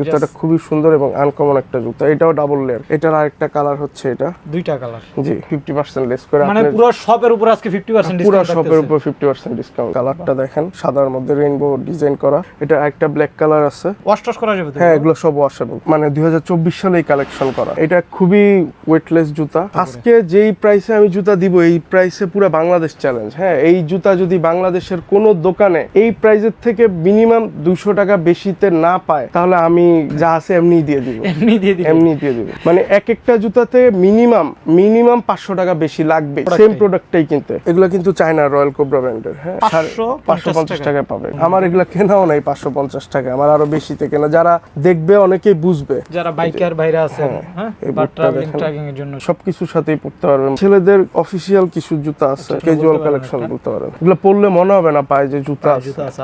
জুতাটা খুবই সুন্দর এবং আনকমন একটা জুতা। এটাও ডাবল লেয়ার এটার আরেকটা কালার হচ্ছে এটা। দুইটা কালার জি ফিফটি পার্সেন্ট লেস করে মানে পুরো শপের উপর আজকে 50% পুরো ডিসকাউন্ট শপের উপর ফিফটি পার্সেন্ট ডিসকাউন্ট কালারটা দেখেন সাদার মধ্যে রেইনবো ডিজাইন করা। এটা একটা ব্ল্যাক কালার আছে। ওয়াশ টস করা যাবে হ্যাঁ এগুলো? সব ওয়াশেবল মানে দুই সালে এই কালেকশন করা। এটা খুবই ওয়েটলেস জুতা। আজকে যেই প্রাইসে আমি জুতা দিব এই প্রাইসে পুরো বাংলাদেশ চ্যালেঞ্জ হ্যাঁ এই জুতা যদি বাংলাদেশের কোনো দোকানে এই প্রাইসের থেকে মিনিমাম দুশো টাকা বেশিতে না পায় তাহলে আমি যা আছে এমনি দিয়ে দিব। এমনি দিয়ে দিই এমনি দিয়ে দিব। মানে এক একটা জুতাতে মিনিমাম মিনিমাম পাঁচশো টাকা বেশি লাগবে সেম প্রোডাক্টটাই কিনতে। এগুলো কিন্তু চায়না রয়্যাল কোবরা ব্র্যান্ডের হ্যাঁ? পাঁচশো পঞ্চাশ পঞ্চাশ টাকা। টাকা পাবে। আমার এগুলো কেনাও নাই পাঁচশো পঞ্চাশ টাকা আমার আরও বেশিতে কেনা যারা দেখবে অনেকেই বুঝবে। যারা বাইকার বাইরে আছেন হ্যাঁ বা ট্রাভেলিং দেখেন। এর জন্য। সবকিছুর সাথেই পড়তে পারবেন। ছেলেদের অফিসিয়াল কিছু জুতা আছে আচ্ছা, ক্যাজুয়াল পারবেন কালেকশন বলতে পারেন এগুলো পরলে মনে হবে না পায়ে যে জুতা আছে। জুতা আছে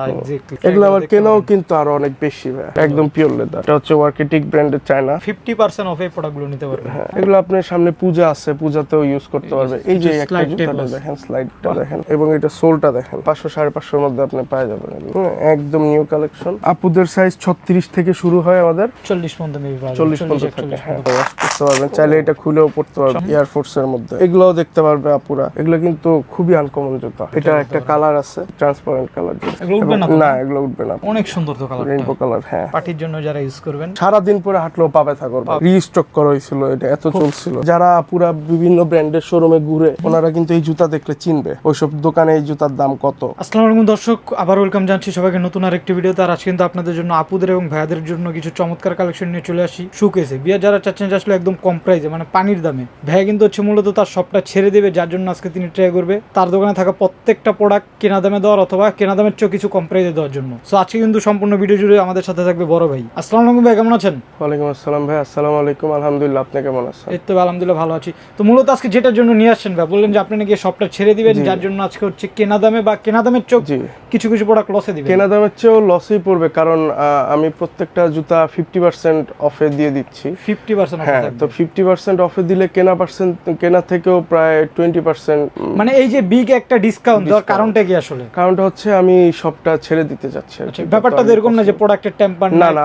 এগুলো আমার কেনাও কিন্তু আরও অনেক বেশি একদম পিওর লেদার এটা হচ্ছে ওয়ার্কেটিক ব্র্যান্ডের চায়না 50% অফ এই প্রোডাক্টগুলো নিতে পারবেন হ্যাঁ, এগুলো আপনার সামনে পূজা আছে পূজাতেও ইউজ করতে পারবে। এই যে একটা জুতাটা দেখেন স্লাইডটা দেখেন এবং এটা সোলটা দেখেন। পাঁচশো সাড়ে পাঁচশোর মধ্যে আপনি পেয়ে যাবেন এগুলো। একদম নিউ কালেকশন আপুদের সাইজ ছত্রিশ থেকে শুরু হয় আমাদের। 40 পর্যন্ত চল্লিশ পর্যন্ত 40 থাকে হ্যাঁ। করতে পারবেন। চাইলে এটা খুলেও পড়তে পারবেন এয়ারফোর্স এর মধ্যে। এগুলোও দেখতে পারবে আপুরা। এগুলো কিন্তু খুবই আনকমন জুতা। এটা একটা কালার আছে ট্রান্সপারেন্ট কালার না না এগুলো উঠবে না। অনেক সুন্দর তো কালারটা রেইনবো কালার হ্যাঁ। পার্টির জন্য যারা ইউজ করবেন। পরে হাঁটলেও পাবে থাকর রিস্টক করা হয়েছিল এটা এত চলছিল। যারা পুরা বিভিন্ন ব্র্যান্ডের শোরুমে ঘুরে ওনারা কিন্তু এই জুতা দেখলে চিনবে। ওইসব দোকানে এই জুতার দাম কত। আসসালামু আলাইকুম দর্শক আবার ওয়েলকাম জানছি সবাইকে নতুন আরেকটি ভিডিওতে। আর আজকে কিন্তু আপনাদের জন্য আপুদের এবং ভাইয়াদের জন্য কিছু চমৎকার কালেকশন নিয়ে চলে আসি। শুকেছে বিয়া যারা চাচ্ছেন যে আসলে একদম কম প্রাইসে মানে পানির দামে ভাইয়া কিন্তু হচ্ছে মূলত তার সবটা ছেড়ে দেবে যার জন্য আজকে তিনি ট্রাই করবে। তার দোকানে থাকা প্রত্যেকটা প্রোডাক্ট কেনা দামে দেওয়ার অথবা কেনা দামের চেয়েও কিছু কম প্রাইসে দেওয়ার জন্য। সো আজকে কিন্তু সম্পূর্ণ ভিডিও জুড়ে আমাদের সাথে থাকবে বড় ভাই। আসসালামু আলাইকুম ভাই কেমন আছেন? ওয়ালাইকুম আসসালাম ভাই আসসালামু আলাইকুম আলহামদুলিল্লাহ আপনি কেমন আছেন? এই তো আলহামদুলিল্লাহ ভালো আছি। তো মূলত আজকে যেটার জন্য নিয়ে আসছেন ভাই বললেন যে আপনি নাকি সবটা ছেড়ে দিবেন যার জন্য আজকে হচ্ছে কেনা দামে বা কেনা দামের চোখ জি। কিছু কিছু প্রোডাক্ট লসে দিবেন। কেনা দামের চেয়েও লসই পড়বে কারণ আমি প্রত্যেকটা জুতা ফিফটি পার্সেন্ট অফে দিয়ে দিচ্ছি। ফিফটি পার্সেন্ট হ্যাঁ তো ফিফটি পার্সেন্ট অফে দিলে কেনা পার্সেন্ট কেনা থেকেও প্রায় টোয়েন্টি পার্সেন্ট মানে এই যে বিগ একটা ডিসকাউন্ট দেওয়ার কারণটা কি আসলে? কারণটা হচ্ছে আমি সবটা ছেড়ে দিতে চাচ্ছি। আচ্ছা, ব্যাপারটা এরকম না যে প্রোডাক্টের টেম্পার না না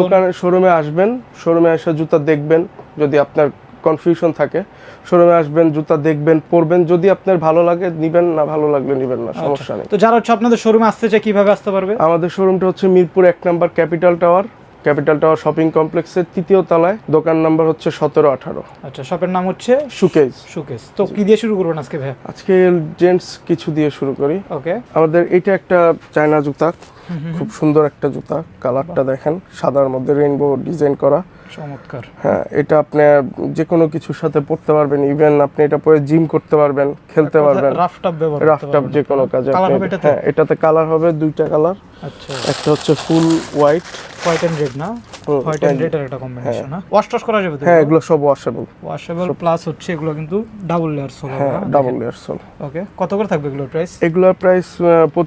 দোকানে শোরুমে আসবেন শোরুমে এসে জুতা দেখবেন যদি আপনার কনফিউশন থাকে। শোরুমে আসবেন জুতা দেখবেন পরবেন যদি আপনার ভালো লাগে নিবেন না ভালো লাগলে নিবেন না সমস্যা নেই। তো যারা হচ্ছে আপনাদের শোরুমে আসতে চায় কীভাবে আসতে পারবে? আমাদের শোরুমটা হচ্ছে মিরপুর এক number capital tower. Capital tower shopping কমপ্লেক্সের তৃতীয় তলায়। দোকান নাম্বার হচ্ছে সতেরো আঠারো। আচ্ছা শপের নাম হচ্ছে সুকেজ। সুকেস তো কি দিয়ে শুরু করবেন আজকে ভাই আজকে জেন্টস কিছু দিয়ে শুরু করি। ওকে আমাদের এটা একটা চায়না জুতা। খুব সুন্দর একটা জুতা কালারটা দেখেন সাদার মধ্যে রেইনবো ডিজাইন করা। চমৎকার। হ্যাঁ এটা আপনি যে কোনো কিছুর সাথে পড়তে পারবেন ইভেন আপনি এটা পরে জিম করতে পারবেন খেলতে পারবেন। রাফ টাপ ব্যবহার রাফ টাপ যে কোনো কাজে? হ্যাঁ এটাতে কালার হবে দুইটা কালার আচ্ছা। একটা হচ্ছে full white white and red না? হোয়াইট এন্ড রেড এর একটা কম্বিনেশন না? ওয়াশ টস করা যাবে হ্যাঁ এগুলো? সব ওয়াশেবল ওয়াশেবল প্লাস হচ্ছে এগুলো কিন্তু ডাবল লেয়ার সোল হ্যাঁ ডাবল লেয়ার সোল ওকে কত করে থাকবে এগুলোর প্রাইস এগুলোর প্রাইস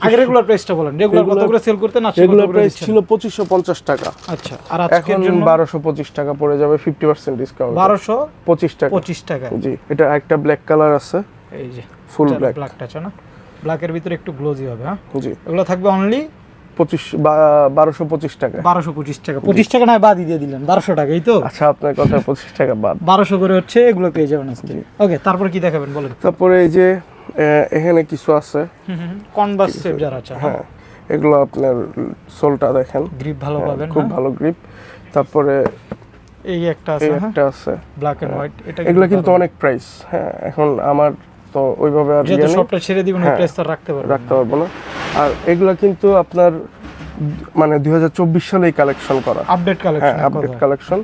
আগে রেগুলার প্রাইসটা বলেন রেগুলার কত করে সেল করতে না রেগুলার প্রাইস ছিল পঁচিশশো পঞ্চাশ টাকা। আচ্ছা আর আজকের জন্য? বারোশো পঁচিশ টাকা পড়ে যাবে ফিফটি পার্সেন্ট ডিসকাউন্ট বারোশো পঁচিশ টাকা। পঁচিশ টাকা। জি এটা একটা ব্ল্যাক কালার আছে। এই যে ফুল ব্ল্যাক ব্ল্যাকটা আছে না? ব্ল্যাকের ভিতরে একটু গ্লোজি হবে হ্যাঁ? জি। এগুলো থাকবে অনলি পঁচিশ বারোশো পঁচিশ টাকা। বারোশো পঁচিশ টাকা। পঁচিশ টাকা না বাদই দিয়ে দিলেন বারোশো টাকাই তো? আচ্ছা আপনার কথা পঁচিশ টাকা বাদ। বারোশো করে হচ্ছে এগুলো পেয়ে যাবেন আজকে। ওকে তারপর কি দেখাবেন বলেন? তারপরে এই যে এখানে কিছু আছে। কনভার্স শেপ যারা আছে হ্যাঁ। এগুলো আপনার সোলটা দেখেন। গ্রিপ ভালো পাবেন খুব হ্যাঁ? ভালো গ্রিপ তারপরে এই একটা আছে হ্যাঁ। একটা আছে। ব্ল্যাক এন্ড হোয়াইট এটা এগুলো কিন্তু অনেক প্রাইস হ্যাঁ। এখন আমার তো ওইভাবে আর যেহেতু ইয়ে সবটা ছেড়ে দিবেন ওই হ্যাঁ, প্রাইস তো রাখতে পারবেন রাখতে পারব না। আর এগুলো কিন্তু আপনার মানে দুই হাজার চব্বিশ সালেই কালেকশন করা। আপডেট কালেকশন আপডেট কালেকশন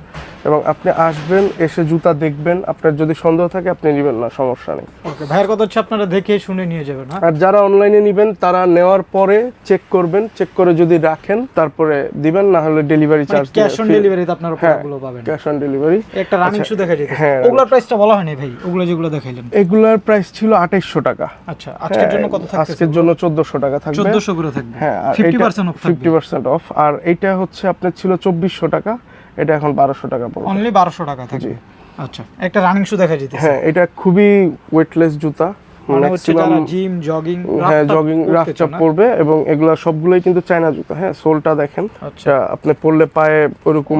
এবং আপনি আসবেন এসে জুতা দেখবেন আপনার যদি সন্দেহ থাকে আপনি নেবেন না সমস্যা নেই। ওকে ভাইয়ের কথা হচ্ছে আপনারা দেখে শুনে নিয়ে যাবেন হ্যাঁ? আর যারা অনলাইনে নেবেন তারা নেওয়ার পরে চেক করবেন চেক করে যদি রাখেন তারপরে দিবেন না হলে ডেলিভারি চার্জ ক্যাশ অন ডেলিভারিতে আপনারা হ্যাঁ। প্রোডাক্টগুলো পাবেন। ক্যাশ অন ডেলিভারি একটা রানিং শু দেখা যেতে। হ্যাঁ, ওগুলোর প্রাইসটা বলা হয়নি ভাই ওগুলো যেগুলো দেখাইলেন। এগুলার প্রাইস ছিল আঠাইশশো টাকা। আচ্ছা আজকের জন্য কত থাকছে আজকের জন্য চোদ্দশো টাকা থাকবে। চোদ্দশো করে থাকবে। হ্যাঁ আর ফিফটি পার্সেন্ট অফ থাকবে। ফিফটি পার্সেন্ট অফ আর এটা হচ্ছে আপনার ছিল চব্বিশশো টাকা। এটা এখন বারোশো টাকা পড়বে। অনলি বারোশো টাকা থাকবে আচ্ছা একটা রানিং শু দেখা যেতে হ্যাঁ এটা খুবই ওয়েটলেস জুতা। মানে জিম জগিং হ্যাঁ পরবে এবং এগুলা সবগুলোই কিন্তু চায়না জুতা। হ্যাঁ সোলটা দেখেন। আচ্ছা। আপনি পরলে পায়ে ওরকম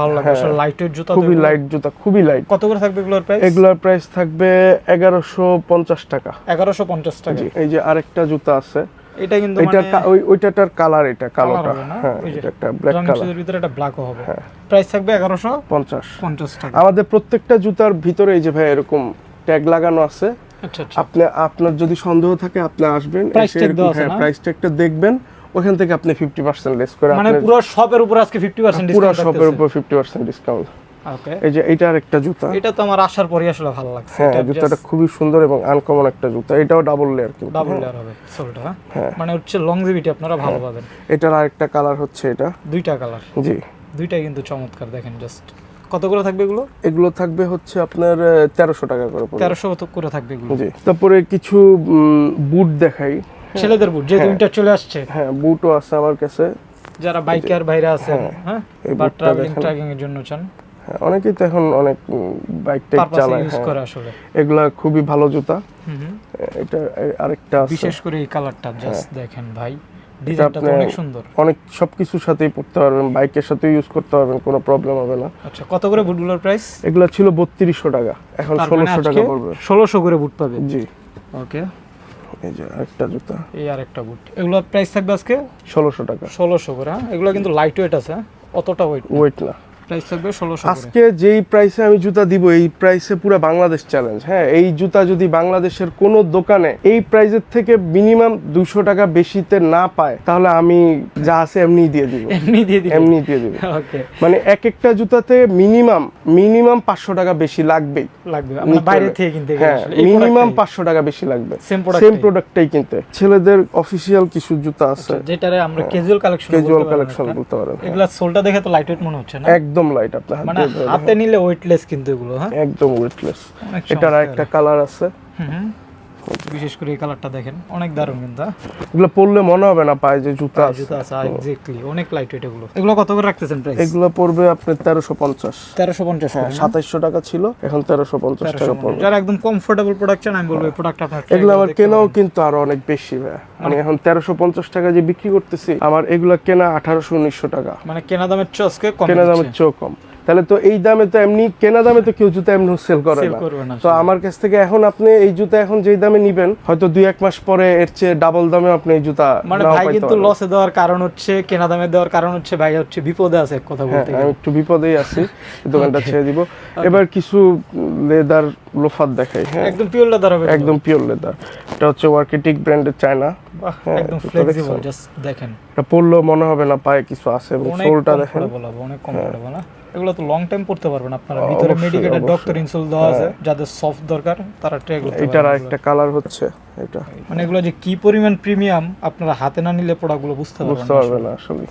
ভালো লাগে হ্যাঁ। আসলে লাইট জুতা খুবই লাইট জুতা খুবই লাইট কত করে থাকবে এগুলোর প্রাইস এগুলার প্রাইস থাকবে এগারোশো পঞ্চাশ টাকা। এগারোশো পঞ্চাশ টাকা। জি এই যে আরেকটা জুতা আছে। এটা কিন্তু এটা মানে ওই ওইটাটার কালার এটা কালোটা। হ্যাঁ এটা একটা ব্ল্যাক কালার ভিতরে এটা ব্ল্যাকও হবে। হ্যাঁ। প্রাইস থাকবে এগারোশো পঞ্চাশ। পঞ্চাশ টাকা। আমাদের প্রত্যেকটা জুতার ভিতরে এই যে ভাই এরকম ট্যাগ লাগানো আছে আচ্ছা আচ্ছা। আপনি আপনার যদি সন্দেহ থাকে আপনি আসবেন প্রাইস ট্যাগটা দেখবেন ওখান থেকে আপনি ফিফটি পার্সেন্ট লেস করে মানে পুরো শপের উপর আজকে ফিফটি পার্সেন্ট পুরো ডিসকাউন্ট শপের উপর ফিফটি পার্সেন্ট ডিসকাউন্ট ওকে এই যে এইটার একটা জুতা। এটা তো আমার আসার পরই আসলে ভালো লাগছে। হ্যাঁ জুতাটা খুবই সুন্দর এবং আনকমন একটা জুতা। এটাও ডাবল লেয়ার কিন্তু ডাবল হ্যাঁ। লেয়ার হবে সোলটা। হ্যাঁ। মানে হচ্ছে লংজিভিটি আপনারা ভালো পাবেন। এটার আরেকটা কালার হচ্ছে এটা। দুইটা কালার জি। দুইটাই কিন্তু চমৎকার দেখেন জাস্ট কত করে থাকবে এগুলো? এগুলো থাকবে হচ্ছে আপনার তেরোশো টাকা করে তেরোশো করে থাকবে এগুলো। জি। তারপরে কিছু বুট দেখাই। ছেলেদের বুট যেহেতু উইন্টার চলে আসছে। হ্যাঁ বুটও আছে আমার কাছে। যারা বাইকার বাইরে আছেন হ্যাঁ। বা ট্রাভেলিং। ট্র্যাকিং এর জন্য চান। হ্যাঁ অনেকেই তো এখন অনেক বাইক টাইক চালায় ইউজ হ্যাঁ। করে আসলে। এগুলা খুবই ভালো জুতা। এটা আরেকটা বিশেষ করে এই কালারটা জাস্ট দেখেন ভাই ডিজাইনটা অনেক সুন্দর। অনেক সবকিছুর সাথেই পড়তে পারবেন বাইকের সাথে ইউজ করতে পারবেন কোনো প্রবলেম হবে না। আচ্ছা কত করে বুটগুলোর প্রাইস এগুলা ছিল বত্রিশশো টাকা এখন তার মানে ষোলোশো টাকা পড়বে। ষোলোশো করে বুট পাবে? জি। ওকে এই যে আরেকটা জুতা। এই আরেকটা বুট এগুলোর প্রাইস থাকবে আজকে? ষোলোশো টাকা। ষোলোশো করে হ্যাঁ? এগুলো কিন্তু লাইট ওয়েট আছে হ্যাঁ? অতটা ওয়েট ওয়েট না। প্রাইস থাকবে আজকে যেই প্রাইসে আমি জুতা দিব এই প্রাইসে পুরো বাংলাদেশ চ্যালেঞ্জ হ্যাঁ এই জুতা যদি বাংলাদেশের কোনো দোকানে এই প্রাইসের থেকে মিনিমাম টাকা বেশিতে না পায় তাহলে আমি যা আছে এমনি দিয়ে দিব। এমনি দিয়ে দিবে। এমনি দিয়ে দিব। ওকে। মানে এক একটা জুতাতে মিনিমাম মিনিমাম পাঁচশো টাকা বেশি লাগবেই। লাগবে আমরা বাইরে থেকে কিনতে গেলে হ্যাঁ মিনিমাম product-টাই। পাঁচশো টাকা বেশি লাগবে। সেম টাই। প্রোডাক্টটাই কিনতে। ছেলেদের অফিসিয়াল কিছু জুতা আছে। যেটারে আমরা ক্যাজুয়াল কালেকশন ক্যাজুয়াল কালেকশন বলতে পারেন এগুলা সোলটা দেখে তো লাইট ওয়েট মনে হচ্ছে না? একদম লাইট আপনি হাতে মানে হাতে নিলে ওয়েটলেস কিন্তু এগুলো হ্যাঁ? একদম ওয়েটলেস এটার আরেকটা একটা কালার আছে হুম। বিশেষ করে এই কালারটা দেখেন অনেক দারুণ কিন্তু হ্যাঁ? এগুলো পরলে মনে হবে না পায়ে যে জুতা আছে। জুতো আছে এক্স্যাক্টলি অনেক লাইট ওয়েট এগুলো। এগুলো কত করে রাখতেছেন প্রাইস এগুলো পড়বে আপনার পঞ্চাশ। তেরোশো পঞ্চাশ হ্যাঁ। সাতাইশশো টাকা ছিল এখন তেরোশো পঞ্চাশ টাকা পড়বে। যারা একদম কমফোর্টেবল প্রোডাক্ট চান আমি বলব এই প্রোডাক্ট আপনার এগুলো আমার কেনাও কিন্তু আরও অনেক বেশি ভাই আমি এখন তেরোশো পঞ্চাশ টাকা যে বিক্রি করতেছি আমার এগুলো কেনা আঠারোশো উনিশশো টাকা। মানে কেনা দামের চসকে কম কেনা দামের চেয়েও কম। তাহলে তো এই দামে তো এমনি কেনা দামে তো কেউ জুতা এমনি সেল করে না। তো আমার কাছ থেকে এখন আপনি এই জুতা এখন যেই দামে নিবেন হয়তো দুই এক মাস পরে এর চেয়ে ডাবল দামে আপনি এই জুতা মানে ভাই কিন্তু লসে দেওয়ার কারণ হচ্ছে কেনা দামে দেওয়ার কারণ হচ্ছে ভাই হচ্ছে বিপদে আছে কথা হ্যাঁ বলতে আমি একটু বিপদেই আছি দোকানটা ছেড়ে দিব। এবার কিছু লেদার লোফার দেখাই হ্যাঁ। একদম পিওর লেদার হবে একদম পিওর লেদার এটা হচ্ছে ওয়ার্কেটিক ব্র্যান্ডের চায়না হ্যাঁ, একদম ফ্লেক্সিবল জাস্ট দেখেন। এটা পরলেও মনে হবে না পায়ে কিছু আছে এবং সোলটা দেখেন। অনেক কমফোর্টেবল না? এগুলো তো লং টাইম পড়তে পারবেন আপনারা। ভিতরে মেডিকেটেড। ডক্টর ইনসোল দেওয়া আছে যাদের সফট দরকার তারা ট্রাই করতে এটার পারেন আরেকটা কালার হচ্ছে এটা। মানে এগুলো যে কি পরিমাণ প্রিমিয়াম আপনারা হাতে না নিলে প্রোডাক্টগুলো বুঝতে পারবেন বুঝতে পারবে না আসলে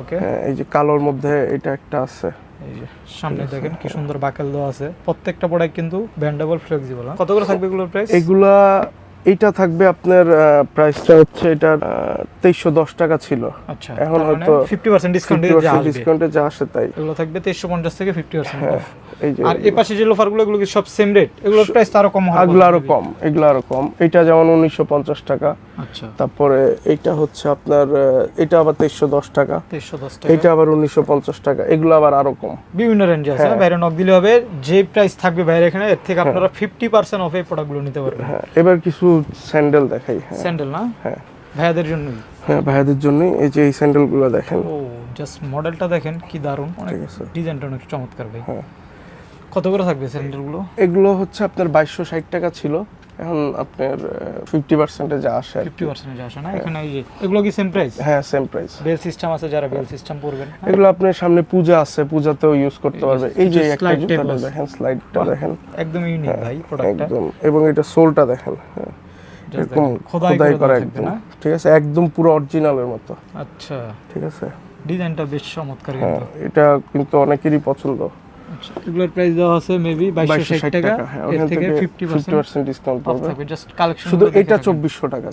ওকে হ্যাঁ এই যে কালোর মধ্যে এটা একটা আছে। এই যে সামনে দেখেন কি সুন্দর বাকেল দেওয়া আছে। প্রত্যেকটা প্রোডাক্ট কিন্তু ব্যান্ডেবল ফ্লেক্সিবল কত করে থাকবে এগুলোর প্রাইস এগুলা এইটা থাকবে আপনার প্রাইসটা হচ্ছে এটা তেইশশো দশ টাকা ছিল। আচ্ছা এখন মানে হয়তো 50% ডিসকাউন্টে যা আসবে। ডিসকাউন্টে যা আসে তাই। এগুলো থাকবে 2350 থেকে 50% হ্যাঁ। অফ এই যে আর এই পাশে যে লোফারগুলো এগুলো কি সব সেম রেট এগুলোর প্রাইস আরও কম হবে এগুলো আরও কম এগুলো আরও কম। এটা যেমন উনিশশো পঞ্চাশ টাকা। আচ্ছা। তারপরে এইটা হচ্ছে আপনার এটা আবার তেইশশো দশ টাকা। 2310 টাকা। এইটা আবার উনিশশো পঞ্চাশ টাকা। এগুলো আবার আরও কম। বিভিন্ন রেঞ্জ আছে। হ্যাঁ। বাইরে নক দিলে হবে। যে প্রাইস থাকবে বাইরে এখানে এর থেকে আপনারা 50% অফ এই প্রোডাক্টগুলো নিতে পারবেন। হ্যাঁ। এবার কিছু স্যান্ডেল দেখাই হ্যাঁ। স্যান্ডেল না? হ্যাঁ। ভাইয়াদের জন্যই? হ্যাঁ ভাইয়াদের জন্যই এই যে এই স্যান্ডেলগুলো দেখেন। ও জাস্ট মডেলটা দেখেন কি দারুণ। অনেক। ডিজাইনটা অনেক চমৎকার ভাই। হ্যাঁ। কত করে থাকবে স্যান্ডেলগুলো এগুলো হচ্ছে আপনার বাইশশো ষাট টাকা ছিল। এখন আপনার ফিফটি পার্সেন্টে যা আসে। ফিফটি পার্সেন্ট আসে না? এখানে এই যে এগুলো কি সেম প্রাইস হ্যাঁ সেম প্রাইস বেল সিস্টেম আছে যারা বেল সিস্টেম পড়বেন এগুলো আপনার সামনে পূজা আছে পূজাতেও ইউজ করতে পারবে। এই যে একটা জুতাটা দেখেন স্লাইডটা দেখেন। একদম ইউনিক ভাই প্রোডাক্টটা একদম। এবং এটা সোলটা দেখেন হ্যাঁ। এরকম খোদাই করা একদম। ঠিক আছে? একদম পুরো অরিজিনালের মতো। আচ্ছা। ঠিক আছে? ডিজাইনটা বেশ চমৎকার হ্যাঁ কিন্তু। এটা কিন্তু অনেকেরই পছন্দ। এগুলোর প্রাইস দেওয়া আছে মেবি বাইশশো বাইশশো ষাট ষাট টাকা টাকা এর থেকে থেকে ফিফটি ফিফটি পার্সেন্ট ডিসকাউন্ট পাবে থাকবে জাস্ট কালেকশন শুধু এটা চব্বিশশো টাকা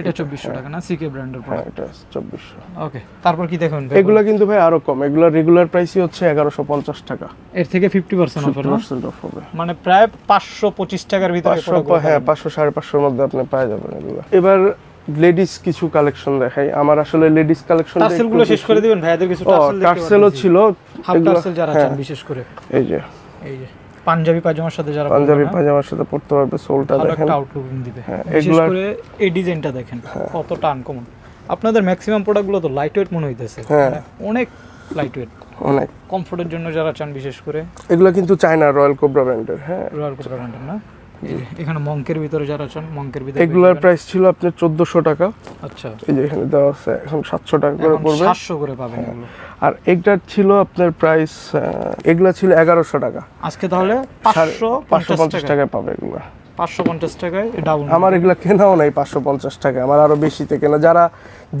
এটা চব্বিশশো টাকা না সিকে ব্র্যান্ডের প্রোডাক্ট এটা চব্বিশশো। ওকে তারপর কি দেখুন? এগুলা কিন্তু ভাই আরও কম। এগুলা রেগুলার প্রাইসই হচ্ছে এগারোশো পঞ্চাশ টাকা। এর থেকে fifty percent offer percent off হবে। মানে প্রায় পাঁচশো পঁচিশ টাকার ভিতরে হ্যাঁ পাঁচশো সাড়ে পাঁচশোর মধ্যে আপনি পাওয়া যাবেন এগুলো। এবার লেডিস কিছু কালেকশন দেখাই। আমার আসলে লেডিস কালেকশন শেষ করে দিবেন ভাইয়াদের কিছু টার্সেল টার্সেলও ছিল হাফ টার্সেল যারা হ্যাঁ, চান বিশেষ করে। এই যে। এই যে পাঞ্জাবি পাজামার সাথে যারা পাঞ্জাবি হ্যাঁ, পাজামার সাথে পড়তে পারবে সোলটা দেখেন। একটা আউটলুকিং দিবে। হ্যাঁ, বিশেষ করে এই ডিজাইনটা দেখেন কতটা আনকমন আপনাদের ম্যাক্সিমাম প্রোডাক্টগুলো তো লাইট ওয়েট মনে হইতেছে। হ্যাঁ। মানে অনেক লাইট ওয়েট অনেক কমফোর্টের জন্য যারা চান বিশেষ করে। এগুলো কিন্তু চায়না রয়্যাল কোবরা ব্র্যান্ডের হ্যাঁ। রয়্যাল কোবরা ব্র্যান্ডের না? এখানে মঙ্কের ভিতরে যারা আছেন মঙ্কের ভিতরে এগুলার প্রাইস ছিল আপনার 1400 টাকা। আচ্ছা। এই যে এখানে দেওয়া আছে এখন সাতশো টাকা করে পড়বে। সাতশো করে পাবেন এগুলো। আর এটার ছিল আপনার প্রাইস এগুলা ছিল 1100 টাকা। আজকে তাহলে পাঁচশো পাঁচশো পঞ্চাশ পঞ্চাশ টাকা টাকায় পাবে এগুলা। পাঁচশো পঞ্চাশ টাকায় ডাবল আমার এগুলা কেনাও নাই পাঁচশো পঞ্চাশ টাকা আমার আরও বেশিতে কেনা। যারা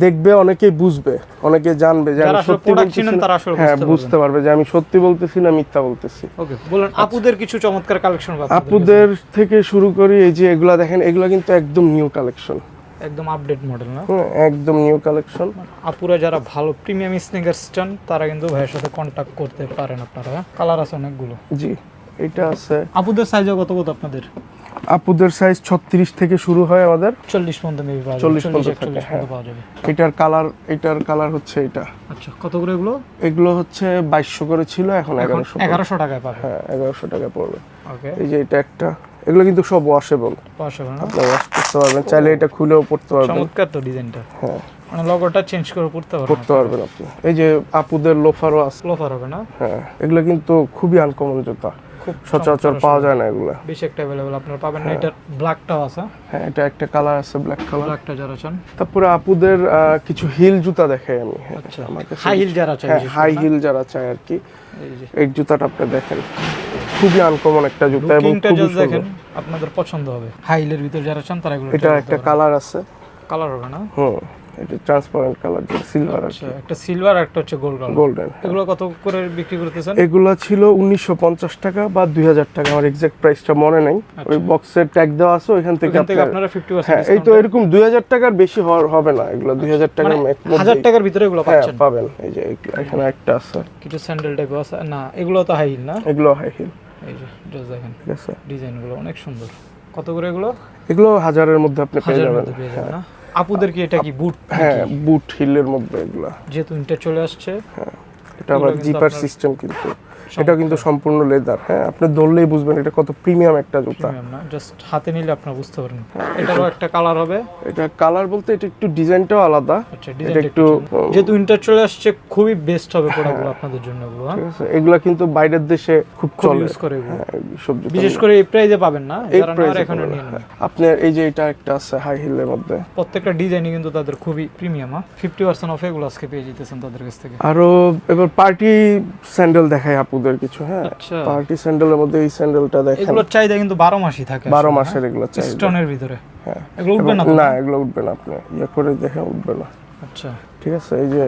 দেখবে অনেকেই বুঝবে অনেকে জানবে যে আমি সত্যি হ্যাঁ বুঝতে পারবে। যে আমি সত্যি বলতেছি না মিথ্যা বলতেছি। ওকে বলুন আপুদের কিছু চমৎকার কালেকশন আপুদের থেকে শুরু করি এই যে এগুলা দেখেন এগুলা কিন্তু একদম নিউ কালেকশন একদম আপডেট মডেল না? একদম নিউ কালেকশন আপুরা যারা ভালো প্রিমিয়াম স্নিকার্স চান তারা কিন্তু ভাইয়ের সাথে কন্ট্যাক্ট করতে পারেন আপনারা। কালার আছে অনেকগুলো। জি এটা আছে। আপুদের সাইজে কত কত আপনাদের? আপুদের সাইজ ছত্রিশ থেকে শুরু হয় আমাদের। চল্লিশ পর্যন্ত মেবি পাওয়া যাবে। 40 চল্লিশ পর্যন্ত হ্যাঁ। পাওয়া যাবে। এটার কালার এটার কালার হচ্ছে এটা। আচ্ছা কত করে এগুলো? এগুলো হচ্ছে বাইশশো করে ছিল এখন এখন এগারোশো এগারোশো টাকায় পাবে। হ্যাঁ এগারোশো টাকা পড়বে। ওকে এই যে এটা একটা এগুলো কিন্তু সব ওয়াশেবল পাঁচশো না? আপনি ওয়াশ করতে পারবেন চাইলে এটা খুলেও পড়তে পারবেন। চমৎকার তো ডিজাইনটা। হ্যাঁ। মানে লগোটা চেঞ্জ করে পড়তে পারবেন পড়তে পারবেন আপনি। এই যে আপুদের লোফারও আছে। লোফার হবে না? হ্যাঁ এগুলো কিন্তু খুবই আনকমন জুতা। খুব সচরাচর পাওয়া যায় না এগুলা। বেশি একটা অ্যাভেলেবল আপনারা পাবেন না এটার ব্ল্যাকটাও আছে। হ্যাঁ এটা একটা কালার আছে ব্ল্যাক কালার ব্ল্যাকটা যারা চান। তারপরে আপুদের কিছু হিল জুতা দেখাই আমি হ্যাঁ, আচ্ছা। হাই হিল যারা চাই হ্যাঁ হাই হিল যারা চায় আর কি। এই জুতাটা আপনি দেখেন খুবই আনকমন একটা জুতা এবং খুবই দেখেন সুন্দর। আপনাদের পছন্দ হবে। হাই হিলের ভিতর যারা চান তারা এগুলো এটা একটা কালার আছে। কালার হবে না? হুম। এটা ট্রান্সপারেন্ট কালার যেটা সিলভার আচ্ছা একটা সিলভার একটা হচ্ছে গোল্ড গোল্ডেন এগুলো কত করে বিক্রি করতেছেন? এগুলো ছিল উনিশশো পঞ্চাশ টাকা বা দুই হাজার টাকা আমার এক্সাক্ট প্রাইসটা মনে নাই। ওই বক্সের ট্যাগ দেওয়া আছে ওইখান থেকে আপনার আপনারা ফিফটি হ্যাঁ এই তো এরকম দুই হাজার টাকার বেশি হবে না এগুলো দুই হাজার টাকার মানে মধ্যেই- হাজার টাকার ভিতরে এগুলো হ্যাঁ পাচ্ছেন? পাবেন। এই যে এখানে একটা আছে। কিছু স্যান্ডেল টাইপের আছে? না এগুলো তো হাই হিল না? এগুলো হাই হিল এই যে জাস্ট দেখেন। ঠিক আছে। ডিজাইনগুলো অনেক সুন্দর। কত করে এগুলো? এগুলো হাজারের মধ্যে আপনি পেয়ে যাবেন। পেয়ে যাবেন না? আপুদের কি এটা কি বুট হ্যাঁ বুট হিলের মধ্যে এগুলা। যেহেতু ইন্টার চলে আসছে। হ্যাঁ এটা আবার জিপার সিস্টেম কিন্তু। এটা কিন্তু সম্পূর্ণ লেদার হ্যাঁ? আপনি ধরলেই বুঝবেন এটা কত প্রিমিয়াম একটা জুতা। না জাস্ট হাতে নিলে আপনারা বুঝতে পারবেন। এটারও একটা কালার হবে। এটা কালার বলতে এটা একটু ডিজাইনটাও আলাদা। আচ্ছা এটা একটু যেহেতু ইন্টার চলে আসছে খুবই বেস্ট হবে প্রোডাক্টগুলো আপনাদের জন্য এগুলো হ্যাঁ? ঠিক আছে। এগুলা কিন্তু বাইরের দেশে খুব চলে। ইউজ করে হ্যাঁ এই বিশেষ করে এই প্রাইজে পাবেন না এই যারা price নেওয়ার এ এখানে হ্যাঁ। আপনার এই যে এটা একটা আছে হাই হিলের মধ্যে। প্রত্যেকটা ডিজাইনই কিন্তু তাদের খুবই প্রিমিয়াম ফিফটি পার্সেন্ট অফ এগুলো আজকে পেয়ে যেতেছেন তাদের কাছ থেকে। আরও এবার পার্টি স্যান্ডেল দেখাই আপুদের কিছু হ্যাঁ। আচ্ছা। পার্টি স্যান্ডেলের মধ্যে এই স্যান্ডেলটা দেখেন। এগুলোর চাহিদা কিন্তু বারো মাসই থাকে বারো আসলে, মাসের এগুলো? চাই স্টোনের ভিতরে। হ্যাঁ। এগুলো উঠবে না না এগুলো উঠবে না আপনি। ইয়ে করে দেখে উঠবে না। আচ্ছা। ঠিক আছে? এই যে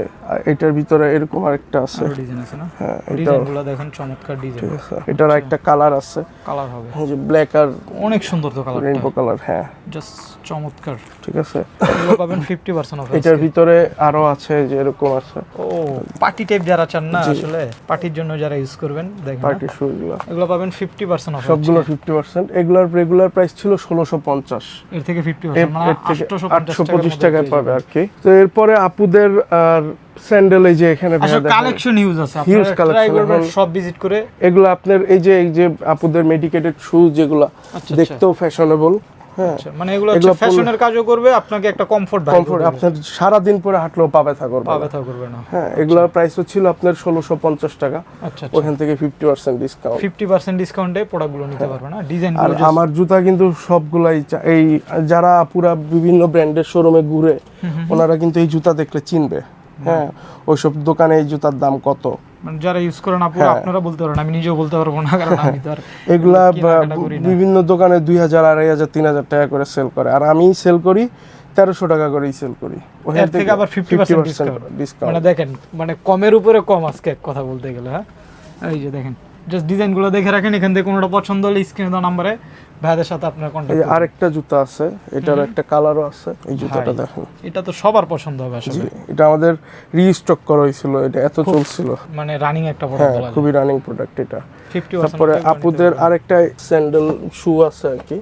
এটার ভিতরে এরকম আরেকটা আছে। ডিজাইন আছে না? হ্যাঁ ডিজাইনগুলো দেখেন চমৎকার ডিজাইন ঠিক আছে। এটার একটা কালার আছে। কালার হবে। এই যে ব্ল্যাক আর অনেক সুন্দর তো কালারটা রেইনবো কালার হ্যাঁ। জাস্ট চমৎকার। ঠিক আছে। এগুলো পাবেন ফিফটি পার্সেন্ট অফ এটার ভিতরে আরও আছে যে এরকম আছে। ও পার্টি টাইপ যারা চান না আসলে পার্টির জন্য যারা ইউজ করবেন দেখেন? পার্টি শু এগুলো এগুলো পাবেন ফিফটি পার্সেন্ট অফ সবগুলো ফিফটি পার্সেন্ট এগুলোর রেগুলার প্রাইস ছিল ষোলোশো পঞ্চাশ। এর থেকে ফিফটি এর পার্সেন্ট মানে এর থেকে আটশোশো আটশো পঁচিশ টাকায় পাবে আর কি। তো এরপরে আপুদের আর স্যান্ডেল এই যে এখানে কালেকশন ইউজ আছে হিউজ করবেন সব ভিজিট করে এগুলো আপনার এই যে এই যে আপুদের মেডিকেটেড শুজ যেগুলো আচ্ছা দেখতেও ফ্যাশনেবল হ্যাঁ। আচ্ছা, মানে এগুলো হচ্ছে ফ্যাশনের কাজও করবে আপনাকে একটা কমফোর্ট কমফোর্ট আপনার সারা দিন পরে হাঁটলেও পা ব্যথা করবে পা না। ব্যথা করবে না। হ্যাঁ এগুলোর প্রাইসও ছিল আপনার ষোলোশো পঞ্চাশ টাকা। আচ্ছা ওখান থেকে fifty percent discount fifty percent ডিসকাউন্টে প্রোডাক্টগুলো নিতে পারবে না ডিজাইন আর আমার জুতা কিন্তু সবগুলাই এই যারা পুরা বিভিন্ন ব্র্যান্ডের শোরুমে ঘুরে ওনারা কিন্তু এই জুতা দেখলে চিনবে। হ্যাঁ ওইসব দোকানে এই জুতার দাম কত? মানে যারা ইউজ করেন আপু হ্যাঁ। আপনারা বলতে পারেন আমি নিজেও বলতে পারব না কারণ আমি তো আর এগুলা। বিভিন্ন দোকানে দুই হাজার আড়াই হাজার তিন হাজার টাকা করে সেল করে আর আমি সেল করি তেরোশো টাকা করেই সেল করি এর থেকে আবার 50% discount। ডিসকাউন্ট মানে দেখেন মানে কমের উপরে কম আজকে এক কথা বলতে গেলে হ্যাঁ এই যে দেখেন জাস্ট ডিজাইনগুলো দেখে রাখেন এখান থেকে কোনোটা পছন্দ হলে স্ক্রিনে দেওয়া নাম্বারে ভাইয়াদের সাথে আপনার আরেকটা জুতা আছে এটার একটা কালারও আছে এই জুতাটা। দেখেন। এটা তো সবার পছন্দ হবে আসলে। এটা আমাদের রিস্টক করা হয়েছিল এটা এত চলছিল। মানে রানিং একটা হ্যাঁ প্রোডাক্ট বলা খুবই রানিং প্রোডাক্ট এটা। তারপরে আপুদের আরেকটা স্যান্ডেল শু আছে আর কি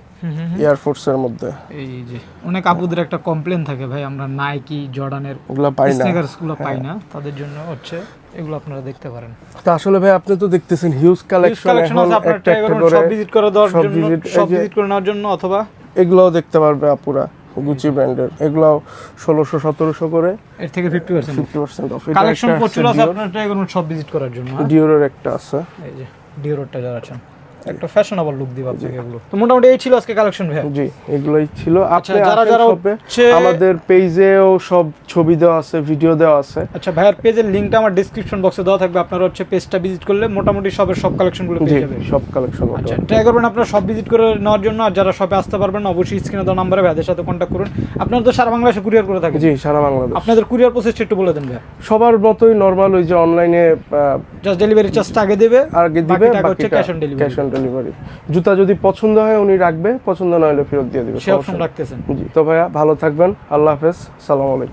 এয়ারফোর্স এর মধ্যে। এই যে অনেক আপুদের একটা কমপ্লেন থাকে ভাই আমরা নাইকি জর্ডানের ওগুলা পাই না। স্নেকার্সগুলো পাই হ্যাঁ। না তাদের জন্য হচ্ছে এগুলো আপনারা দেখতে পারেন। তো আসলে ভাই আপনি তো দেখতেছেন হিউজ কালেকশন এখন একটা একটা করে সব ভিজিট করে দেওয়ার সব জন্য ভিজিট করে নেওয়ার জন্য অথবা? এগুলাও দেখতে পারবে আপুরা গুচি ব্র্যান্ডের এগুলাও ষোলোশো সতেরোশো করে। এর থেকে fifty percent fifty percent off collection প্রচুর আছে আপনার সব ভিজিট করার জন্য হ্যাঁ? ডিওরের একটা আছে। এই যে ডিওরটা যারা আছেন। একটা ফ্যাশনেবল লুক দিব আপনাকে এগুলো। তো মোটামুটি এই ছিল আজকে কালেকশন ভাই জি এগুলোই ছিল। আপনি আচ্ছা, যারা যারা হচ্ছে- আমাদের পেজেও সব ছবি দেওয়া আছে ভিডিও দেওয়া আছে। আচ্ছা ভাইয়ার পেজের লিংকটা আমার ডিসক্রিপশন বক্সে দেওয়া থাকবে। আপনারা হচ্ছে পেজটা ভিজিট করলে মোটামুটি সবের সব কালেকশনগুলো পেয়ে যাবেন। সব কালেকশন আচ্ছা ট্রাই করবেন আপনারা সব ভিজিট করে নেওয়ার জন্য। আর যারা শপে আসতে পারবেন না, অবশ্যই স্ক্রিনে দেওয়া নাম্বারে ভাইদের সাথে কন্ট্যাক্ট করুন। আপনারা তো সারা বাংলাদেশে কুরিয়ার করে থাকেন। জি সারা বাংলাদেশ। আপনাদের কুরিয়ার প্রসেসটা একটু বলে দেন ভাই সবার মতোই নর্মাল ওই যে অনলাইনে জাস্ট ডেলিভারি চার্জটা আগে দেবে। আগে দিবে বাকি টাকা হচ্ছে cash on delivery cash on delivery জুতা যদি পছন্দ হয় উনি রাখবে পছন্দ না হলে ফেরত দিয়ে দিবে সে অপশন রাখতেছেন। জি তো ভাইয়া ভালো থাকবেন আল্লাহ হাফেজ সালাম আলাইকুম।